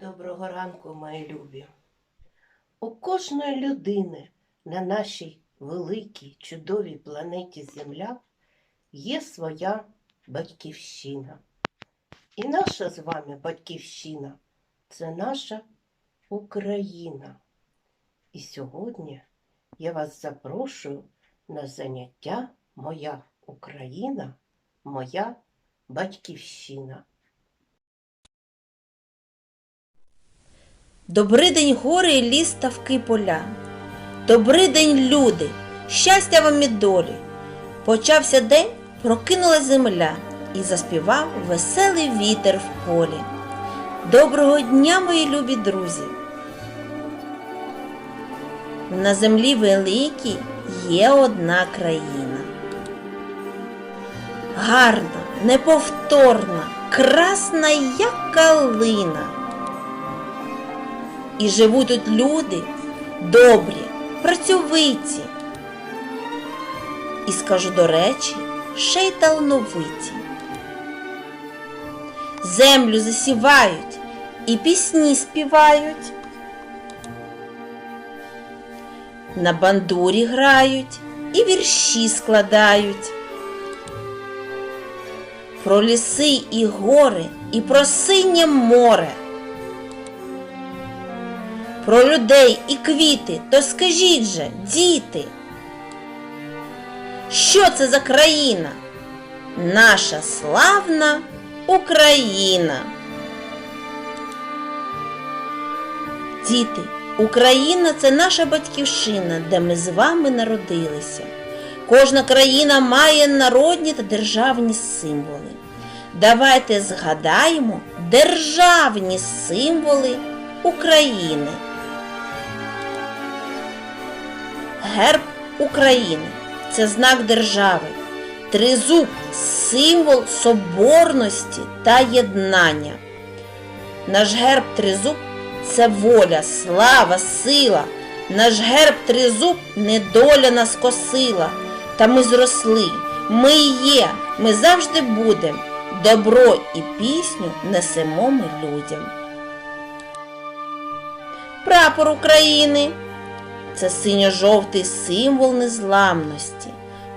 Доброго ранку, мої любі. У кожної людини на нашій великій чудовій планеті Земля є своя батьківщина. І наша з вами батьківщина це наша Україна. І сьогодні я вас запрошую на заняття Моя Україна, моя батьківщина. Добрий день гори ліс ставки поля. Добрий день, люди, щастя вам і долі. Почався день, прокинулась земля і заспівав веселий вітер в полі. Доброго дня, мої любі друзі! На землі великій є одна країна. Гарна, неповторна, красна, як калина. І живуть тут люди добрі, працьовиті. І скажу до речі, ще й талановиті. Землю засівають і пісні співають. На бандурі грають і вірші складають. Про ліси і гори, і про синє море про людей і квіти, то скажіть же, діти, що це за країна? Наша славна Україна. Діти, Україна це наша батьківщина, де ми з вами народилися. Кожна країна має народні та державні символи. Давайте згадаємо державні символи України. Герб України це знак держави. Тризуб символ соборності та єднання. Наш герб тризуб це воля, слава, сила. Наш герб тризуб недоля нас косила. Та ми зросли, ми є, ми завжди будем. Добро і пісню несемо ми людям. Прапор України це синьо-жовтий символ незламності.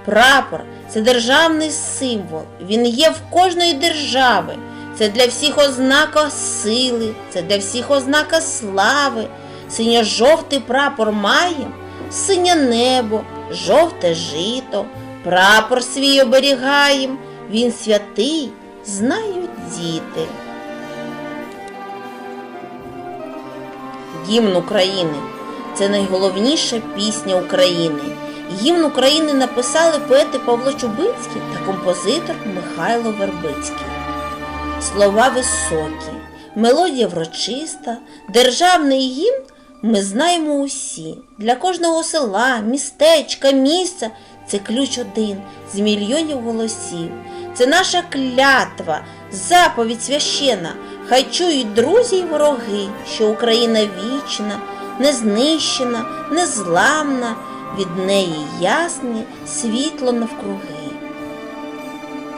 Прапор це державний символ. Він є в кожної держави. Це для всіх ознака сили, це для всіх ознака слави. Синьо-жовтий прапор має синє небо, жовте жито, прапор свій оберігаєм, він святий, знають діти. Гімн України це найголовніша пісня України. Гімн України написали поети Павло Чубинський та композитор Михайло Вербицький. Слова високі, мелодія врочиста, державний гімн ми знаємо усі. Для кожного села, містечка, місця це ключ один з мільйонів голосів. Це наша клятва, заповідь священа. Хай чують друзі й вороги, що Україна вічна, незнищена, незламна, від неї ясне світло навкруги.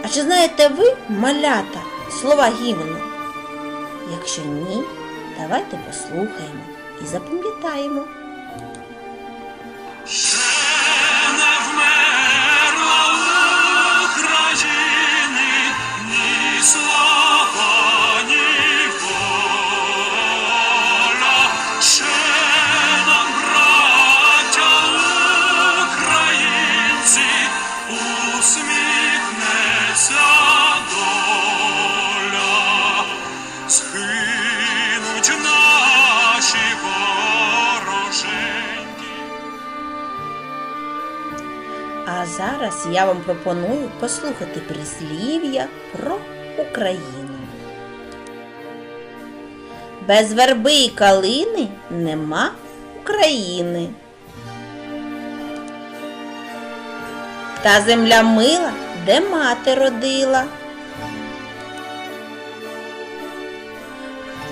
А чи знаєте ви, малята, слова гімну? Якщо ні, давайте послухаємо і запам'ятаємо. А зараз я вам пропоную послухати прислів'я про Україну. Без верби і калини нема України. Та земля мила, де мати родила.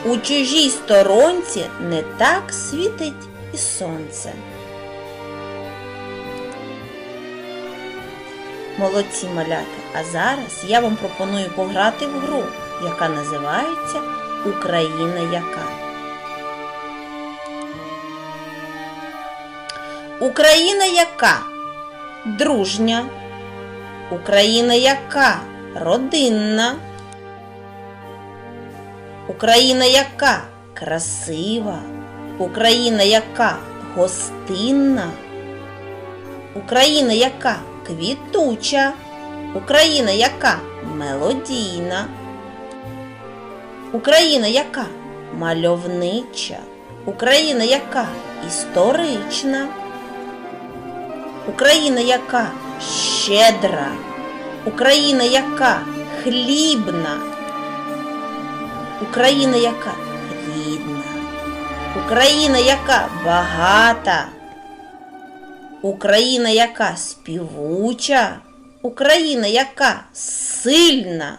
У чужій сторонці не так світить і сонце. Молодці маляти. А зараз я вам пропоную пограти в гру, яка називається Україна яка. Україна яка дружня, Україна яка родинна, Україна яка красива, Україна яка гостинна, Україна яка Квітуча. Україна яка? Мелодійна. Україна яка? Мальовнича. Україна яка? Історична. Україна яка? Щедра. Україна яка? Хлібна. Україна яка? Рідна. Україна яка? Багата. Україна яка? Співуча. Україна яка? Сильна.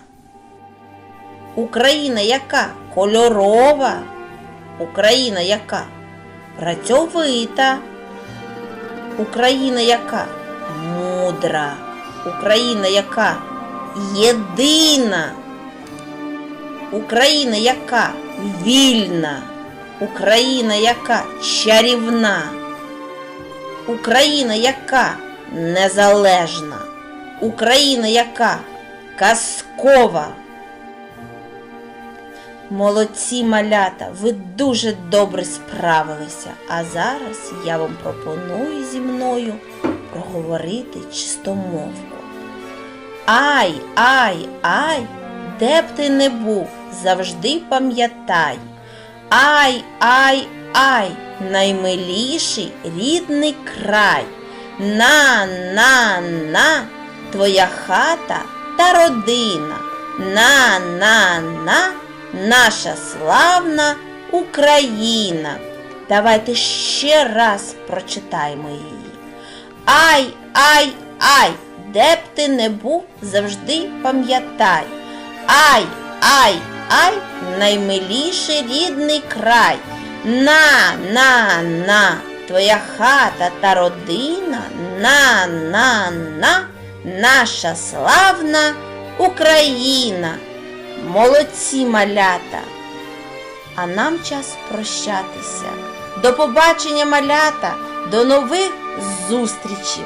Україна яка? Кольорова. Україна яка? Працьовита. Україна яка? Мудра. Україна яка? Єдина. Україна яка? Вільна. Україна яка? Чарівна. Україна яка? Незалежна. Україна яка? Казкова. Молодці малята, ви дуже добре справилися. А зараз я вам пропоную зі мною проговорити чистомовку. Ай, ай, ай, де б ти не був, завжди пам'ятай. Ай, ай, ай, наймиліший рідний край. На, на, на, твоя хата та родина. На, на, на, наша славна Україна. Давайте ще раз прочитаємо її. Ай, ай, ай, де б ти не був, завжди пам'ятай. Ай, ай, ай, наймиліший рідний край. На, на, на, твоя хата та родина, на, на, на, наша славна Україна. Молодці малята! А нам час прощатися. До побачення, малята, до нових зустрічей!